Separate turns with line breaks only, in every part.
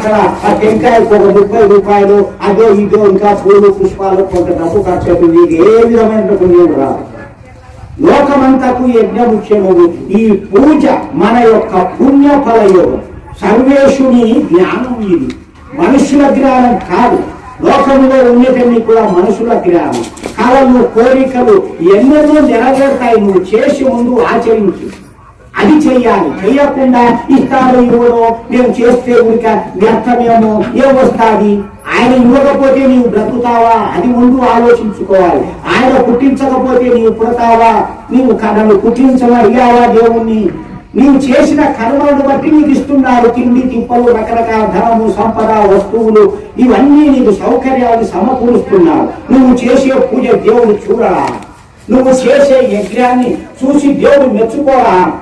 అక్కడ ఆ టెంకాయకు ఒక ముప్పై రూపాయలు అదో ఇదో ఇంకా పూలు పుష్పాలు కొంత డబ్బు ఖర్చు అవుతుంది. ఏ విధమైన పుణ్యం రాదు. లోకమంతకు యజ్ఞముఖ్యము ఈ పూజ మన యొక్క పుణ్య ఫలయోగం సర్వేషుని జ్ఞానం ఇది. మనుషుల జ్ఞానం కాదు. లోకంలో ఉన్నటన్ని కూడా మనుషుల జ్ఞానం. కళలు కోరికలు ఎన్నెన్నో నెరవేరుతాయి. నువ్వు చేసి ముందు ఆచరించు. అది చేయాలి. చేయకుండా ఇస్తాను ఇవ్వడో నేను చేస్తే ఉడిక వ్యర్థమేమో? ఏమొస్తాది ఆయన ఇవ్వకపోతే నీవు బ్రతుకుతావా? అది ముందు ఆలోచించుకోవాలి. ఆయన పుట్టించకపోతే నీవు పుడతావా? నీవు కథను పుట్టించమడిగావా దేవుణ్ణి? నీవు చేసిన కర్మలను బట్టి నీకు ఇస్తున్నాడు తిండి తిప్పలు రకరకాల ధనము సంపద వస్తువులు. ఇవన్నీ నీకు సౌకర్యాలు సమకూరుస్తున్నావు. నువ్వు చేసే పూజ దేవుడు చూడరా. నువ్వు చేసే యజ్ఞాన్ని చూసి దేవుడు మెచ్చుకోరా.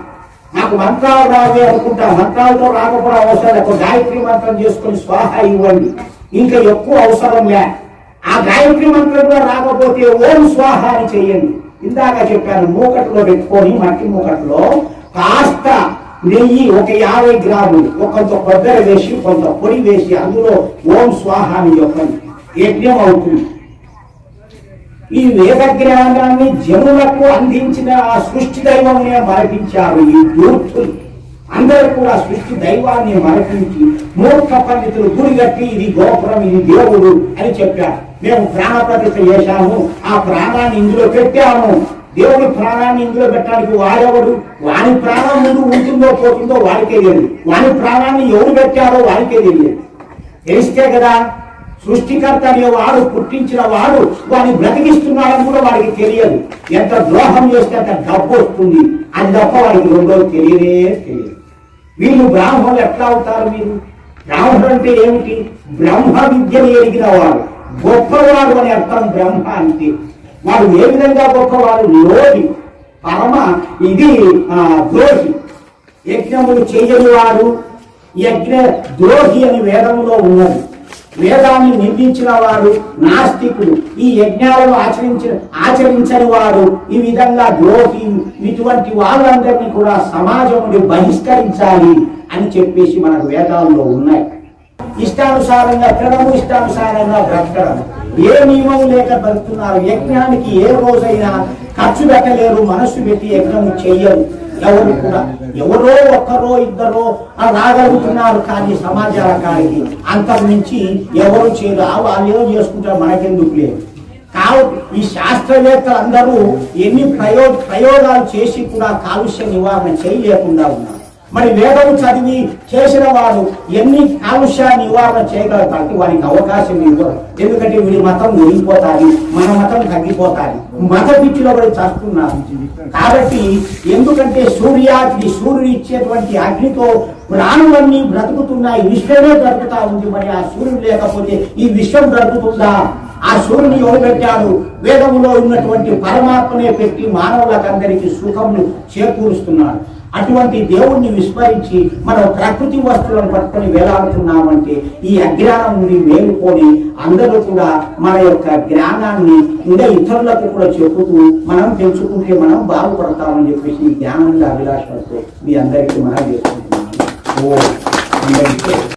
నాకు మంత్రాలు రాదే అనుకుంటా మంత్రాలతో రాకపోవడం అవసరం లేదు. ఒక గాయత్రి మంత్రం చేసుకొని స్వాహ ఇవ్వండి. ఇంకా ఎక్కువ అవసరం లే. ఆ గాయత్రి మంత్రం కూడా రాకపోతే ఓం స్వాహ అని చెయ్యండి. ఇందాక చెప్పాను మూకట్లో పెట్టుకొని మట్టి మూకట్లో కాస్త నెయ్యి ఒక యాభై గ్రాములు ఒక కొంత కొబ్బరి వేసి కొంత పొడి వేసి అందులో ఓం స్వాహ అని చెప్పండి. యజ్ఞం అవుతుంది. ఈ వేదజ్ఞానాన్ని జనులకు అందించిన ఆ సృష్టి దైవమునే మరపించారు ఈ దూర్తులు అందరూ కూడా సృష్టి దైవాన్ని మరపించి మూర్ఖ పండితులు గురిగట్టి ఇది గోపురం ఇది దేవుడు అని చెప్పారు. మేము ప్రాణ ప్రతిష్ట చేశాము. ఆ ప్రాణాన్ని ఇందులో పెట్టాము. దేవుడి ప్రాణాన్ని ఇందులో పెట్టడానికి వాడెవడు? వాని ప్రాణం ముందు ఉంటుందో పోతుందో వాడికే తెలియదు. వాని ప్రాణాన్ని ఎవరు పెట్టారో వాడికే తెలియదు. తెలిస్తే కదా సృష్టికర్త అనే వాడు పుట్టించిన వాడు వాడిని బ్రతికిస్తున్నాడని కూడా వాడికి తెలియదు. ఎంత ద్రోహం చేస్తే అంత డబ్బు వస్తుంది. అది తప్ప వాడికి రెండో తెలియనే తెలియదు. వీళ్ళు బ్రాహ్మణులు ఎట్లా అవుతారు మీరు? బ్రాహ్మణుడు అంటే ఏమిటి? బ్రహ్మ విద్యను ఎరిగిన వాడు. గొప్పవాడు అని అర్థం బ్రహ్మ అంటే. వాడు ఏ విధంగా గొప్పవాడు? లోని పరమ ఇది ద్రోహి. యజ్ఞములు చేయని వాడు యజ్ఞ ద్రోహి అని వేదంలో ఉన్నది. వేదాన్ని నిందించిన వారు నాస్తికుడు. ఈ యజ్ఞాలను ఆచరించిన ఆచరించని వారు ఈ విధంగా ద్రోహి. ఇటువంటి వాళ్ళందరినీ కూడా సమాజం నుండి బహిష్కరించాలి అని చెప్పేసి మనకు వేదాల్లో ఉన్నాయి. ఇష్టానుసారంగా తినడము ఇష్టానుసారంగా బ్రతకడం ఏ నియమం లేక బ్రతుకున్నారు యజ్ఞానికి ఏ రోజైనా ఖర్చు పెట్టలేరు మనస్సు పెట్టి యజ్ఞం చెయ్యరు. ఎవరు కూడా ఎవరో ఒక్కరో ఇద్దరో ఆ రాగలుగుతున్నారు కానీ సమాజాలకానికి అంతకుమించి ఎవరు చేయరు. వాళ్ళు ఏదో చేసుకుంటారు మనకెందుకు లేదు. కావు ఈ శాస్త్రవేత్తలు అందరూ ఎన్ని ప్రయో ప్రయోగాలు చేసి కూడా కాలుష్య నివారణ చేయలేకుండా ఉన్నారు. మరి వేదం చదివి చేసిన వాడు ఎన్ని కాలుష్య నివారణ చేయగలుగుతారు వారికి అవకాశం ఇవ్వరు ఎందుకంటే వీడి మతం ఒరిగిపోతాది మన మతం తగ్గిపోతాది. మత పిచ్చిలో కూడా చస్తున్నారు. కాబట్టి ఎందుకంటే సూర్యాగ్ని సూర్యుడు ఇచ్చేటువంటి అగ్నితో ప్రాణులన్నీ బ్రతుకుతున్నాయి విశ్వమే బ్రతుకుతా ఉంది. మరి ఆ సూర్యుడు లేకపోతే ఈ విశ్వం బ్రతుకుతుందా? ఆ సూర్యుని ఎవరు పెట్టాడు వేదములో ఉన్నటువంటి పరమాత్మనే పెట్టి మానవులకందరికీ సుఖమును చేకూరుస్తున్నాడు అటువంటి దేవుణ్ణి విస్మరించి మనం ప్రకృతి వస్తువులను పట్టుకొని వేలాడుతున్నామంటే ఈ అజ్ఞానం నుండి మేలుకొని అందరూ కూడా మన యొక్క జ్ఞానాన్ని ఇంకా ఇతరులకు కూడా చెప్పుతూ మనం పెంచుకుంటే మనం బాగుపడతామని చెప్పేసి ఈ జ్ఞానంగా అభిలాషతో మీ అందరికీ మనం చేసుకుంటున్నాను ఓ అందరికీ.